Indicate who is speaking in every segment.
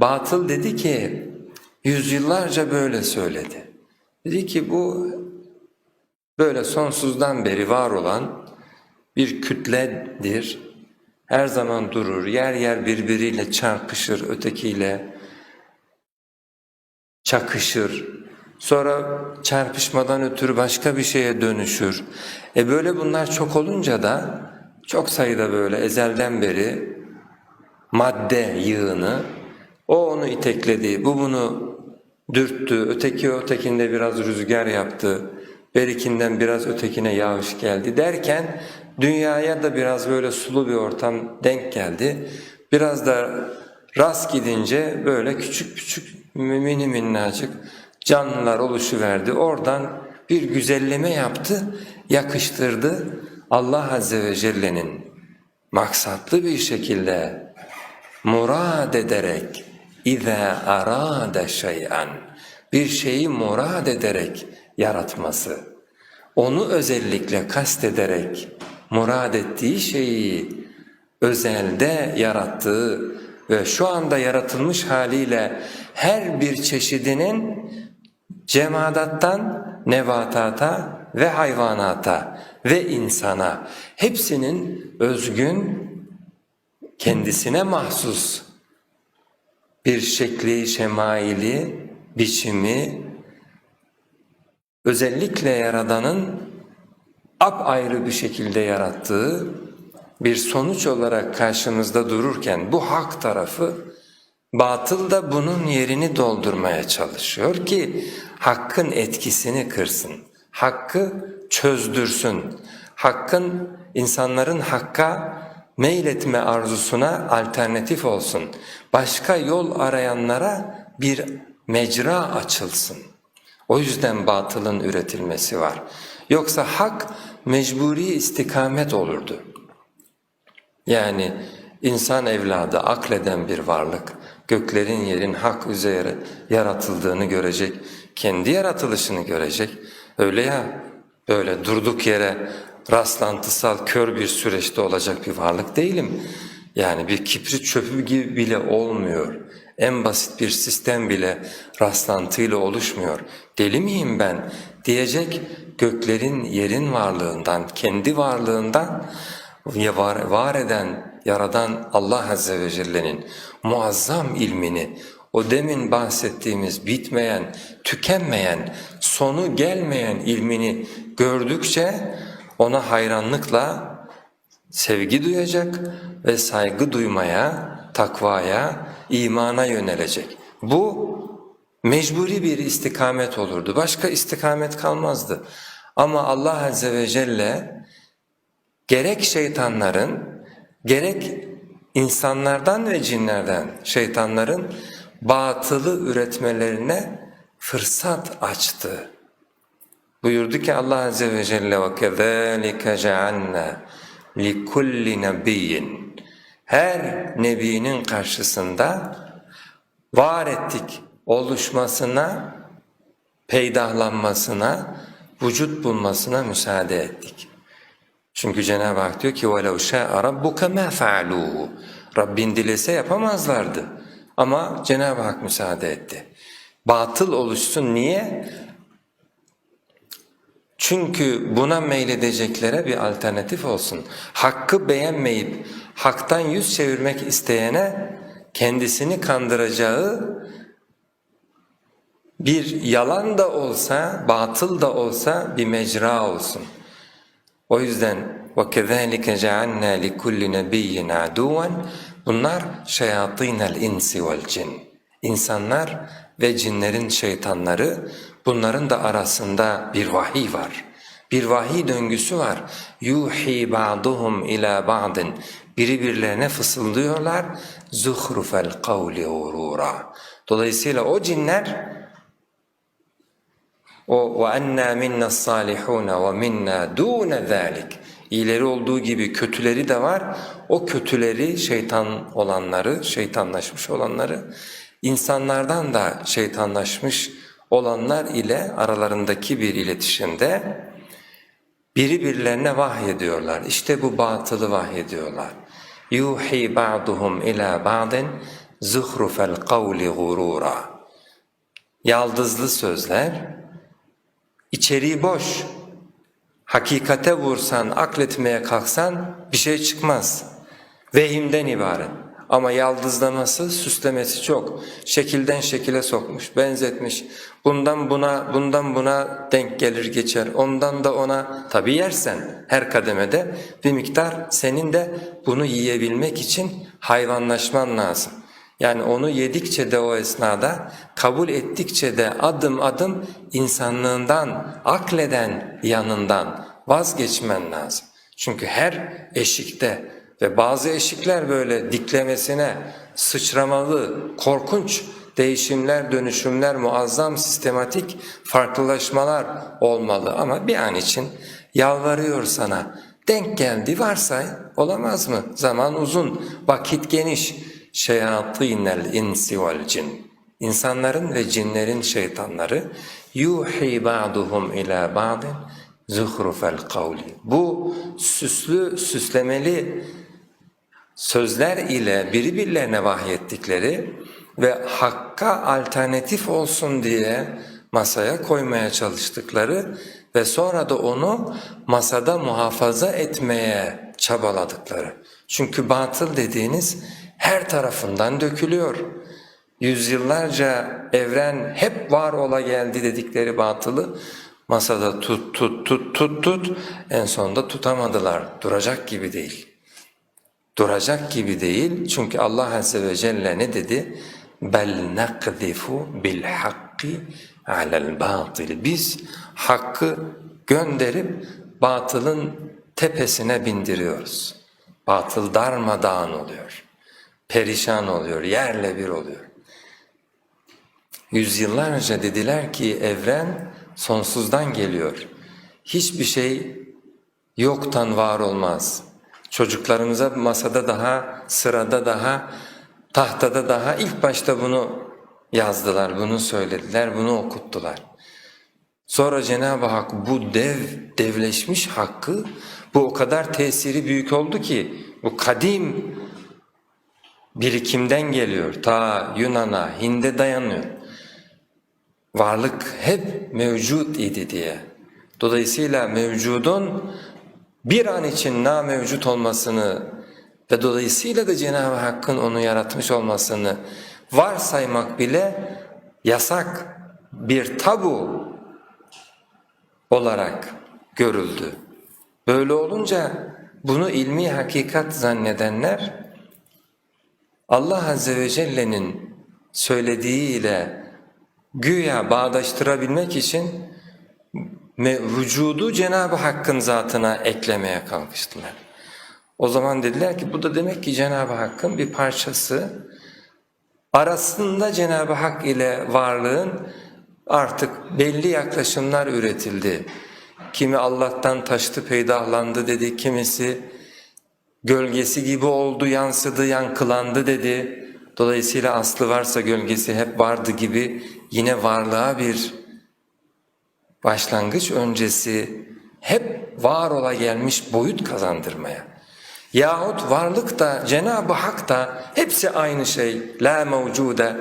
Speaker 1: batıl dedi ki yüzyıllarca böyle söyledi. Dedi ki bu böyle sonsuzdan beri var olan bir kütledir. Her zaman durur, yer yer birbiriyle çarpışır, ötekiyle çakışır. Sonra çarpışmadan ötürü başka bir şeye dönüşür. E böyle bunlar çok olunca da çok sayıda böyle ezelden beri madde yığını o onu itekledi, bu bunu dürttü, öteki ötekinde biraz rüzgar yaptı, berikinden biraz ötekine yağış geldi derken dünyaya da biraz böyle sulu bir ortam denk geldi. Biraz da rast gidince böyle küçük küçük mini minnacık canlılar oluşuverdi. Oradan bir güzelleme yaptı, yakıştırdı. Allah Azze ve Celle'nin maksatlı bir şekilde murad ederek اِذَا arada شَيْئًا bir şeyi murad ederek yaratması, onu özellikle kastederek murad ettiği şeyi özelde yarattığı ve şu anda yaratılmış haliyle her bir çeşidinin cemadattan nebatata ve hayvanata ve insana hepsinin özgün kendisine mahsus bir şekli, şemaili, biçimi özellikle Yaradan'ın apayrı bir şekilde yarattığı bir sonuç olarak karşımızda dururken bu hak tarafı batıl da bunun yerini doldurmaya çalışıyor ki hakkın etkisini kırsın, hakkı çözdürsün, hakkın insanların hakka meyletme arzusuna alternatif olsun, başka yol arayanlara bir mecra açılsın. O yüzden batılın üretilmesi var. Yoksa hak mecburi istikamet olurdu. Yani insan evladı akleden bir varlık, göklerin yerin hak üzere yaratıldığını görecek, kendi yaratılışını görecek. Öyle ya, böyle durduk yere rastlantısal kör bir süreçte olacak bir varlık değilim. Yani bir kibrit çöpü gibi bile olmuyor. En basit bir sistem bile rastlantıyla oluşmuyor. Deli miyim ben diyecek göklerin yerin varlığından, kendi varlığından var, var eden, yaradan Allah Azze ve Celle'nin muazzam ilmini, o demin bahsettiğimiz bitmeyen, tükenmeyen, sonu gelmeyen ilmini gördükçe ona hayranlıkla sevgi duyacak ve saygı duymaya, takvaya, imana yönelecek. Bu mecburi bir istikamet olurdu. Başka istikamet kalmazdı. Ama Allah Azze ve Celle gerek şeytanların, gerek insanlardan ve cinlerden şeytanların batılı üretmelerine fırsat açtı. Buyurdu ki Allah Azze ve Celle وَكَذَٰلِكَ جَعَلْنَا لِكُلِّ نَبِيٍّ Her nebinin karşısında var ettik oluşmasına, peydahlanmasına, vücut bulmasına müsaade ettik. Çünkü Cenab-ı Hak diyor ki وَلَوْ شَاءَ رَبُّكَ مَا فَعَلُوهُ Rabbin dilese yapamazlardı. Ama Cenab-ı Hak müsaade etti. Batıl oluşsun niye? Çünkü buna meyledeceklere bir alternatif olsun. Hakkı beğenmeyip haktan yüz çevirmek isteyene kendisini kandıracağı bir yalan da olsa, batıl da olsa bir mecra olsun. O yüzden وَكَذَٰلِكَ جَعَلْنَا لِكُلِّ نَبِيٍّ عَدُوًا Bunlar şeyatînel insi vel cin. İnsanlar ve cinlerin şeytanları bunların da arasında bir vahiy var. Bir vahiy döngüsü var. yuhi ba'duhum ila ba'din. Biri birilerine fısıldıyorlar. Zuhrufel kavli urura. Dolayısıyla o cinler o ve enna minna salihun ve minna dun zalik. İyileri olduğu gibi kötüleri de var. O kötüleri şeytan olanları, şeytanlaşmış olanları insanlardan da şeytanlaşmış olanlar ile aralarındaki bir iletişimde biri birilerine vahyediyorlar. İşte bu batılı vahyediyorlar. Yuhi ba'duhum ila ba'din zuhrufel kavli gurura. Yaldızlı sözler, içeriği boş. Hakikate vursan, akletmeye kalksan bir şey çıkmaz. Vehimden ibaret. Ama yaldızlaması, süslemesi çok. Şekilden şekile sokmuş, benzetmiş. Bundan buna, bundan buna denk gelir geçer. Ondan da ona tabi yersen her kademede bir miktar senin de bunu yiyebilmek için hayvanlaşman lazım. Yani onu yedikçe de o esnada, kabul ettikçe de adım adım insanlığından, akleden yanından vazgeçmen lazım. Çünkü her eşikte ve bazı eşikler böyle diklemesine sıçramalı, korkunç değişimler, dönüşümler, muazzam sistematik farklılaşmalar olmalı. Ama bir an için yalvarıyor sana. Denk geldi varsay olamaz mı? Zaman uzun, vakit geniş. Şeyatînel insi vel cin. İnsanların ve cinlerin şeytanları yuhi ba'duhum ila ba'din zuhrufel kavli. Bu süslü, süslemeli sözler ile birbirlerine vahyettikleri ve hakka alternatif olsun diye masaya koymaya çalıştıkları ve sonra da onu masada muhafaza etmeye çabaladıkları. Çünkü batıl dediğiniz her tarafından dökülüyor. Yüzyıllarca evren hep var ola geldi dedikleri batılı masada tut tut tut tut tut en sonunda tutamadılar. Duracak gibi değil. Duracak gibi değil çünkü Allah Azze ve Celle ne dedi? Nakzifu bil hakki alel batil. Biz hakkı gönderip batılın tepesine bindiriyoruz. Batıl darmadağın oluyor. Perişan oluyor, yerle bir oluyor. Yüzyıllarca dediler ki evren sonsuzdan geliyor. Hiçbir şey yoktan var olmaz. Çocuklarımıza masada daha, sırada daha, tahtada daha ilk başta bunu yazdılar, bunu söylediler, bunu okuttular. Sonra Cenab-ı Hak bu dev, devleşmiş hakkı, bu o kadar tesiri büyük oldu ki, bu kadim birikimden geliyor, ta Yunan'a, Hind'e dayanıyor. Varlık hep mevcut idi diye. Dolayısıyla mevcudun bir an için na mevcut olmasını ve dolayısıyla da Cenab-ı Hakk'ın onu yaratmış olmasını varsaymak bile yasak bir tabu olarak görüldü. Böyle olunca bunu ilmi hakikat zannedenler Allah Azze ve Celle'nin söylediğiyle güya bağdaştırabilmek için vücudu Cenab-ı Hakk'ın zatına eklemeye kalkıştılar. O zaman dediler ki bu da demek ki Cenab-ı Hakk'ın bir parçası. Arasında Cenab-ı Hak ile varlığın artık belli yaklaşımlar üretildi. Kimi Allah'tan taştı peydahlandı dedi, kimisi gölgesi gibi oldu, yansıdı, yankılandı dedi. Dolayısıyla aslı varsa gölgesi hep vardı gibi yine varlığa bir başlangıç öncesi hep var ola gelmiş boyut kazandırmaya. Yahut varlık da Cenab-ı Hak da hepsi aynı şey. La mevcude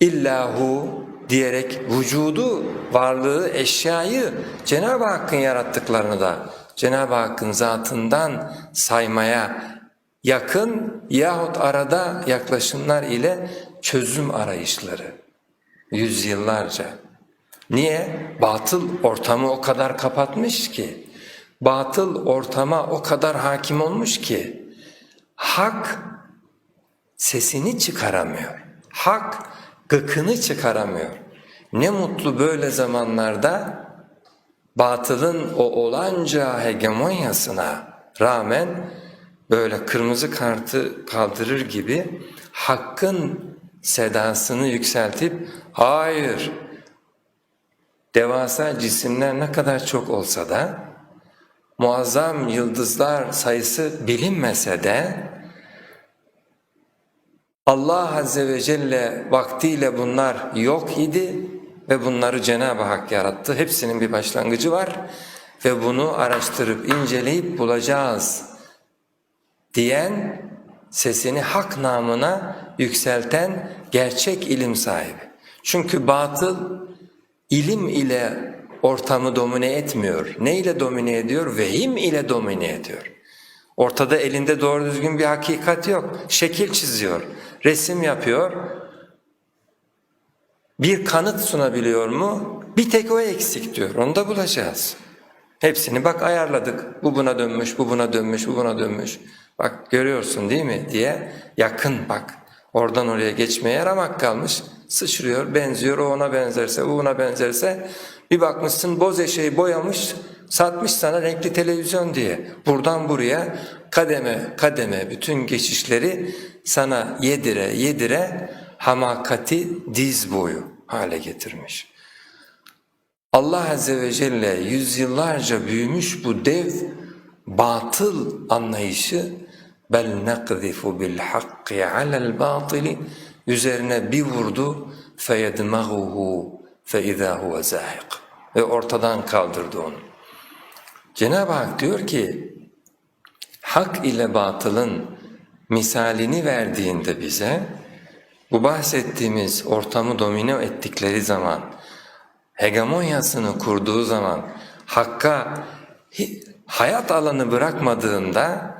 Speaker 1: illahu diyerek vücudu, varlığı, eşyayı Cenab-ı Hakk'ın yarattıklarını da Cenab-ı Hakk'ın zatından saymaya yakın yahut arada yaklaşımlar ile çözüm arayışları yüzyıllarca. Niye? Batıl ortamı o kadar kapatmış ki, batıl ortama o kadar hakim olmuş ki, hak sesini çıkaramıyor, hak gıkını çıkaramıyor. Ne mutlu böyle zamanlarda batılın o olanca hegemonyasına rağmen böyle kırmızı kartı kaldırır gibi hakkın sedasını yükseltip hayır devasa cisimler ne kadar çok olsa da muazzam yıldızlar sayısı bilinmese de Allah Azze ve Celle vaktiyle bunlar yok idi ve bunları Cenab-ı Hak yarattı. Hepsinin bir başlangıcı var ve bunu araştırıp inceleyip bulacağız diyen sesini hak namına yükselten gerçek ilim sahibi. Çünkü batıl ilim ile ortamı domine etmiyor. Ne ile domine ediyor? Vehim ile domine ediyor. Ortada elinde doğru düzgün bir hakikat yok. Şekil çiziyor, resim yapıyor. Bir kanıt sunabiliyor mu? Bir tek o eksik diyor. Onu da bulacağız. Hepsini bak ayarladık. Bu buna dönmüş, bu buna dönmüş, bu buna dönmüş. Bak görüyorsun değil mi diye yakın bak. Oradan oraya geçmeye ramak kalmış. Sıçrıyor, benziyor, o ona benzerse, o ona benzerse. Bir bakmışsın boz eşeği boyamış, satmış sana renkli televizyon diye. Buradan buraya kademe kademe bütün geçişleri sana yedire yedire hamakati diz boyu hale getirmiş. Allah Azze ve Celle yüzyıllarca büyümüş bu dev batıl anlayışı bel nekzifu bil hakki alel batili üzerine bir vurdu fe izâ huve zâhiq ve ortadan kaldırdı onu. Cenab-ı Hak diyor ki hak ile batılın misalini verdiğinde bize bu bahsettiğimiz ortamı domine ettikleri zaman hegemonyasını kurduğu zaman Hakk'a hayat alanı bırakmadığında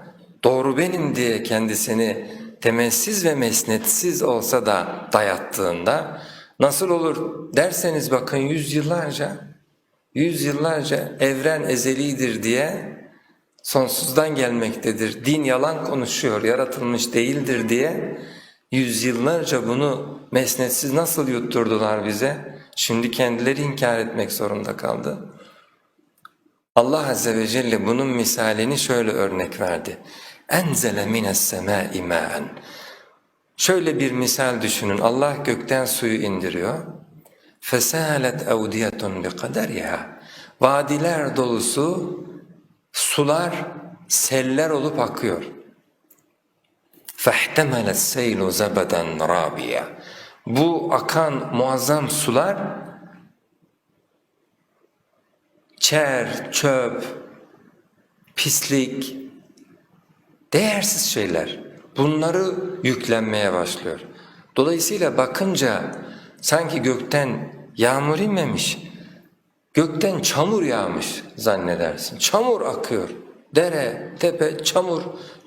Speaker 1: doğru benim diye kendisini temelsiz ve mesnetsiz olsa da dayattığında nasıl olur derseniz bakın yüzyıllarca yüzyıllarca evren ezelidir diye sonsuzdan gelmektedir. Din yalan konuşuyor, yaratılmış değildir diye yüzyıllarca bunu mesnetsiz nasıl yutturdular bize? Şimdi kendileri inkar etmek zorunda kaldı. Allah Azze ve Celle bunun misalini şöyle örnek verdi اَنْزَلَ مِنَ السَّمَاءِ مَاءً Şöyle bir misal düşünün. Allah gökten suyu indiriyor. فَسَالَتْ اَوْدِيَةٌ بِقَدَرِهَا Vadiler dolusu sular seller olup akıyor. فَاحْتَمَلَ السَّيْلُ زَبَدًا رَابِيًا Bu akan muazzam sular çer, çöp, pislik, değersiz şeyler bunları yüklenmeye başlıyor. Dolayısıyla bakınca sanki gökten yağmur inmemiş, gökten çamur yağmış zannedersin. Çamur akıyor, dere, tepe, çamur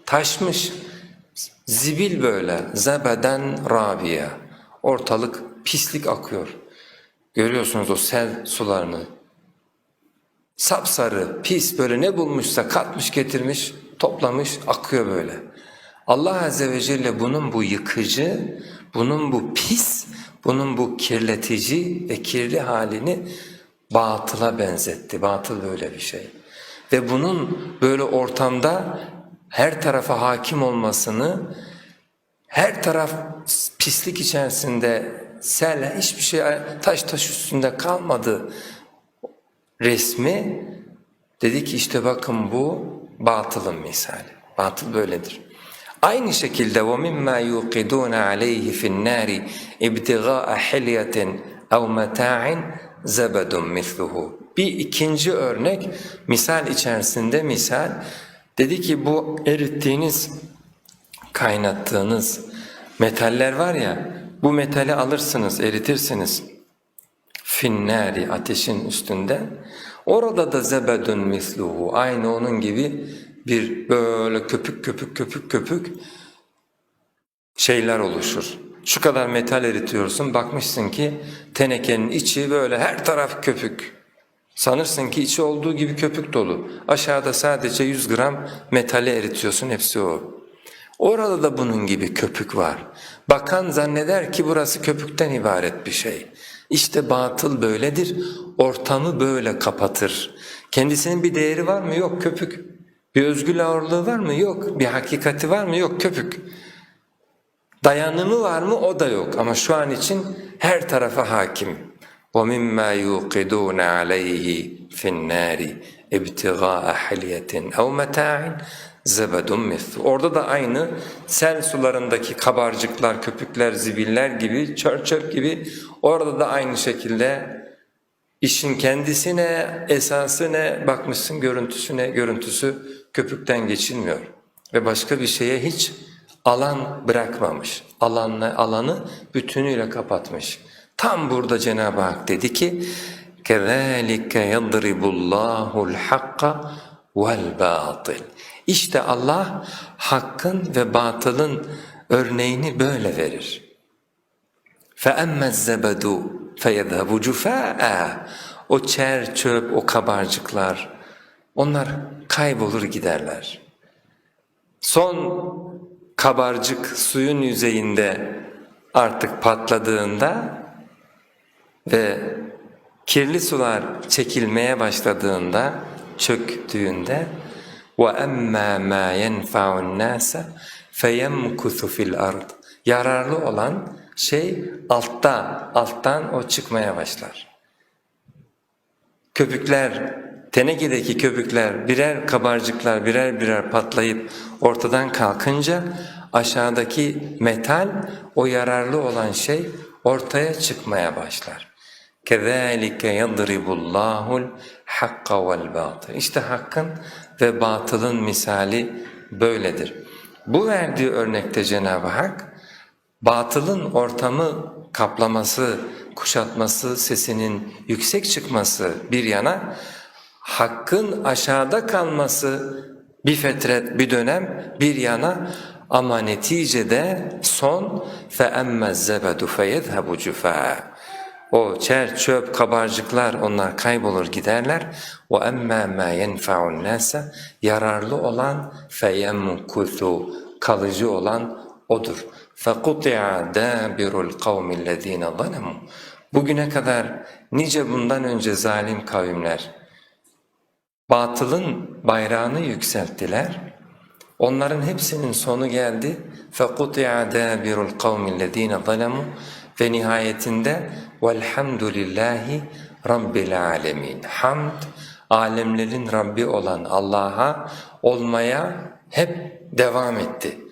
Speaker 1: taşmış, zibil böyle, zebeden rabia, ortalık pislik akıyor. Görüyorsunuz o sel sularını, sapsarı, pis böyle ne bulmuşsa katmış getirmiş, toplamış, akıyor böyle. Allah Azze ve Celle bunun bu yıkıcı, bunun bu pis, bunun bu kirletici ve kirli halini batıla benzetti. Batıl böyle bir şey. Ve bunun böyle ortamda her tarafa hakim olmasını, her taraf pislik içerisinde sel, hiçbir şey taş taş üstünde kalmadı resmi dedi ki işte bakın bu batılın misali. Batıl böyledir. Aynı şekilde وَمِمَّا يُوقِدُونَ عَلَيْهِ فِي النَّارِ اِبْتِغَاءَ حِلْيَةٍ اَوْ مَتَاعٍ زَبَدٌ مِثْلُهُ Bir ikinci örnek, misal içerisinde misal. Dedi ki bu erittiğiniz, kaynattığınız metaller var ya, bu metali alırsınız, eritirsiniz finnari ateşin üstünde. Orada da zebedun misluhu aynı onun gibi bir böyle köpük köpük köpük köpük şeyler oluşur. Şu kadar metal eritiyorsun bakmışsın ki tenekenin içi böyle her taraf köpük. Sanırsın ki içi olduğu gibi köpük dolu. Aşağıda sadece 100 gram metali eritiyorsun hepsi o. Orada da bunun gibi köpük var. Bakan zanneder ki burası köpükten ibaret bir şey. İşte batıl böyledir, ortamı böyle kapatır. Kendisinin bir değeri var mı? Yok köpük. Bir özgür ağırlığı var mı? Yok. Bir hakikati var mı? Yok köpük. Dayanımı var mı? O da yok. Ama şu an için her tarafa hakim. وَمِمَّا يُوقِدُونَ عَلَيْهِ فِي النَّارِ اِبْتِغَاءَ حَلْيَةٍ اَوْ مَتَاعٍ zebedun mislu. Orada da aynı sel sularındaki kabarcıklar, köpükler, zibiller gibi, çöp çöp gibi orada da aynı şekilde işin kendisine, esasına bakmışsın görüntüsüne, görüntüsü köpükten geçilmiyor ve başka bir şeye hiç alan bırakmamış. Alanla alanı bütünüyle kapatmış. Tam burada Cenab-ı Hak dedi ki: "Kezalike yadribullahu el-hakka vel-batil." İşte Allah hakkın ve batılın örneğini böyle verir. فَأَمَّا الزَّبَدُ فَيَذْهَبُ جُفَاءً O çer, çöp, o kabarcıklar, onlar kaybolur giderler. Son kabarcık suyun yüzeyinde artık patladığında ve kirli sular çekilmeye başladığında, çöktüğünde وَأَمَّا مَا يَنْفَعُ النَّاسَ فَيَمْكُثُ فِي الْأَرْضِ Yararlı olan şey altta, alttan o çıkmaya başlar. Köpükler, tenekideki köpükler birer kabarcıklar birer birer patlayıp ortadan kalkınca aşağıdaki metal o yararlı olan şey ortaya çıkmaya başlar. كَذَٰلِكَ يَضْرِبُ اللّٰهُ الْحَقَّ وَالْبَاطِلِ İşte hakkın ve batılın misali böyledir. Bu verdiği örnekte Cenab-ı Hak batılın ortamı kaplaması, kuşatması, sesinin yüksek çıkması bir yana, hakkın aşağıda kalması bir fetret, bir dönem bir yana ama neticede son فَأَمَّا الزَّبَدُ فَيَذْهَبُ جُفَاءً O çer, çöp, kabarcıklar onlar kaybolur giderler. وَأَمَّا مَا يَنْفَعُ النَّاسَ Yararlı olan فَيَمْكُثُ Kalıcı olan odur. فَقُطِعَ دَابِرُ الْقَوْمِ الَّذ۪ينَ ظَلَمُوا Bugüne kadar nice bundan önce zalim kavimler batılın bayrağını yükselttiler. Onların hepsinin sonu geldi. فَقُطِعَ دَابِرُ الْقَوْمِ الَّذ۪ينَ ظَلَمُوا Ve nihayetinde Velhamdülillahi Rabbil alemin. Hamd, alemlerin Rabbi olan Allah'a olmaya hep devam etti.